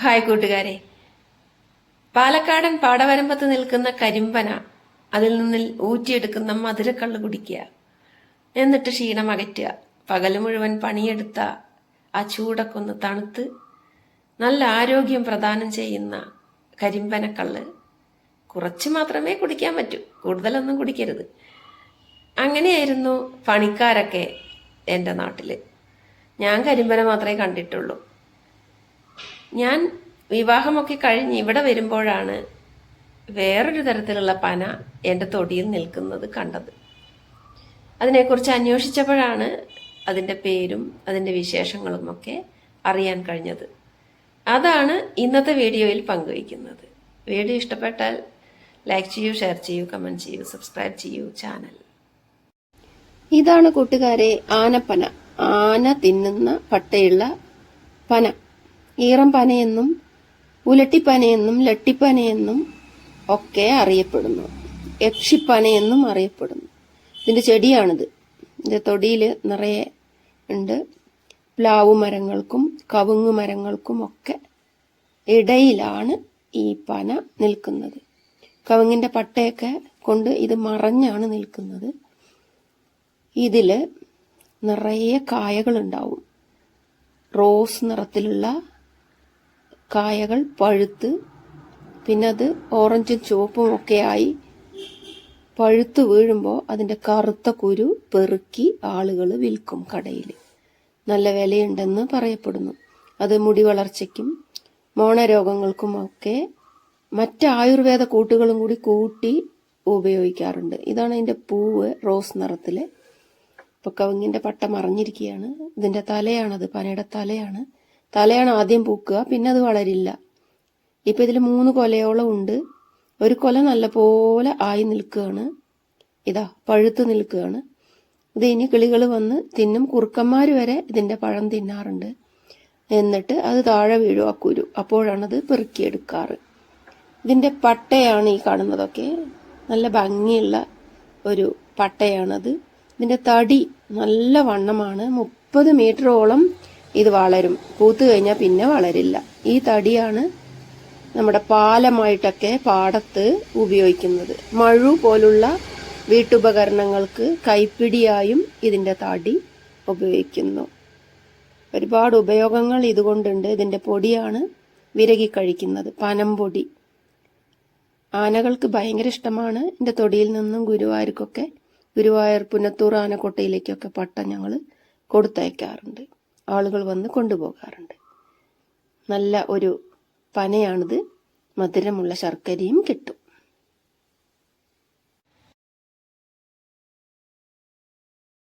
Hi കൂട്ടുകാരെ. പാലക്കാടൻ പാടവരമ്പത്ത് നിൽക്കുന്ന കരിമ്പന അതിൽ നിന്നിൽ ഊറ്റിയെടുക്കുന്ന മധുരക്കള്ള് കുടിക്കുക. എന്നിട്ട് ക്ഷീണം അകറ്റുക. പകൽ മുഴുവൻ പണിയെടുത്ത ആ ചൂടൊക്കെ ഒന്ന് തണുത്ത് നല്ല ആരോഗ്യം പ്രദാനം ചെയ്യുന്ന കരിമ്പനക്കള്ള് കുറച്ച് മാത്രമേ കുടിക്കാൻ പറ്റൂ. കൂടുതലൊന്നും കുടിക്കരുത്. അങ്ങനെയായിരുന്നു പണിക്കാരൊക്കെ എന്റെ നാട്ടിൽ ഞാൻ കരിമ്പന മാത്രമേ കണ്ടിട്ടുള്ളൂ. ഞാൻ വിവാഹമൊക്കെ കഴിഞ്ഞ് ഇവിടെ വരുമ്പോഴാണ് വേറൊരു തരത്തിലുള്ള പന എന്റെ തൊടിയിൽ നിൽക്കുന്നത് കണ്ടത്. അതിനെക്കുറിച്ച് അന്വേഷിച്ചപ്പോഴാണ് അതിന്റെ പേരും അതിന്റെ വിശേഷങ്ങളും ഒക്കെ അറിയാൻ കഴിഞ്ഞത്. അതാണ് ഇന്നത്തെ വീഡിയോയിൽ പങ്കുവയ്ക്കുന്നത്. വീഡിയോ ഇഷ്ടപ്പെട്ടാൽ ലൈക്ക് ചെയ്യൂ ഷെയർ ചെയ്യൂ കമന്റ് ചെയ്യൂ സബ്സ്ക്രൈബ് ചെയ്യൂ ചാനൽ. ഇതാണ് കൂട്ടുകാരെ ആനപ്പന. ആന തിന്നുന്ന പട്ടയുള്ള പന. ഈറം പനയെന്നും ഉലട്ടിപ്പനയെന്നും ലട്ടിപ്പനയെന്നും ഒക്കെ അറിയപ്പെടുന്നു. യക്ഷിപ്പനയെന്നും അറിയപ്പെടുന്നു. ഇതിന്റെ ചെടിയാണിത്. ഇതിന്റെ തൊടിയിൽ നിറയെ ഉണ്ട്. പ്ലാവ് മരങ്ങൾക്കും കവുങ്ങ് മരങ്ങൾക്കും ഒക്കെ ഇടയിലാണ് ഈ പന നിൽക്കുന്നത്. കവുങ്ങിന്റെ പട്ടയൊക്കെ കൊണ്ട് ഇത് മറഞ്ഞാണ് നിൽക്കുന്നത്. ഇതിൽ നിറയെ കായകളുണ്ടാവും. റോസ് നിറത്തിലുള്ള കായകൾ പഴുത്ത് പിന്നെ അത് ഓറഞ്ചും ചുവപ്പും ഒക്കെ ആയി പഴുത്ത് വീഴുമ്പോൾ അതിന്റെ കറുത്ത കുരു പെറുക്കി ആളുകൾ വിൽക്കും കടയിൽ നല്ല വിലയുണ്ടെന്ന് പറയപ്പെടുന്നു. അത് മുടി വളർച്ചയ്ക്കും മോണരോഗങ്ങൾക്കും ഒക്കെ മറ്റ് ആയുർവേദ കൂട്ടുകളും കൂടി കൂട്ടി ഉപയോഗിക്കാറുണ്ട്. ഇതാണ് അതിന്റെ പൂവ് റോസ് നിറത്തിൽ ഇപ്പൊ കവിങ്ങിന്റെ പട്ട അറിഞ്ഞിരിക്കുകയാണ് ഇതിന്റെ തലയാണത് പനയുടെ തലയാണ്. തലയാണ് ആദ്യം പൂക്കുക പിന്നെ അത് വളരില്ല. ഇപ്പൊ ഇതിൽ മൂന്ന് കൊലയോളം ഉണ്ട്. ഒരു കൊല നല്ലപോലെ ആയി നിൽക്കുകയാണ്. ഇതാ പഴുത്ത് നിൽക്കുകയാണ്. ഇത് ഇനി കിളികൾ വന്ന് തിന്നും. കുറുക്കന്മാർ വരെ ഇതിന്റെ പഴം തിന്നാറുണ്ട്. എന്നിട്ട് അത് താഴെ വീഴും അപ്പോഴാണ് അത് പെറുക്കിയെടുക്കാറ്. ഇതിന്റെ പട്ടയാണ് ഈ കാണുന്നതൊക്കെ. നല്ല ഭംഗിയുള്ള ഒരു പട്ടയാണത്. ഇതിന്റെ തടി നല്ല വണ്ണമാണ്. മുപ്പത് മീറ്ററോളം ഇത് വളരും. പൂത്ത് കഴിഞ്ഞാൽ പിന്നെ വളരില്ല. ഈ തടിയാണ് നമ്മുടെ പാലമായിട്ടൊക്കെ പാടത്ത് ഉപയോഗിക്കുന്നത്. മഴു പോലുള്ള വീട്ടുപകരണങ്ങൾക്ക് കൈപ്പിടിയായും ഇതിന്റെ തടി ഉപയോഗിക്കുന്നു. ഒരുപാട് ഉപയോഗങ്ങൾ ഇതുകൊണ്ടുണ്ട്. ഇതിന്റെ പൊടിയാണ് വിരകി കഴിക്കുന്നത്. പനംപൊടി ആനകൾക്ക് ഭയങ്കര ഇഷ്ടമാണ്. എന്റെ തൊടിയിൽ നിന്നും ഗുരുവായൂർക്കൊക്കെ ഗുരുവായൂർ പുനത്തൂർ ആനക്കോട്ടയിലേക്കൊക്കെ പട്ട ഞങ്ങൾ കൊടുത്തയക്കാറുണ്ട്. ആളുകൾ വന്ന് കൊണ്ടുപോകാറുണ്ട്. നല്ല ഒരു പനയാണിത്. മധുരമുള്ള ശർക്കരയും കിട്ടും.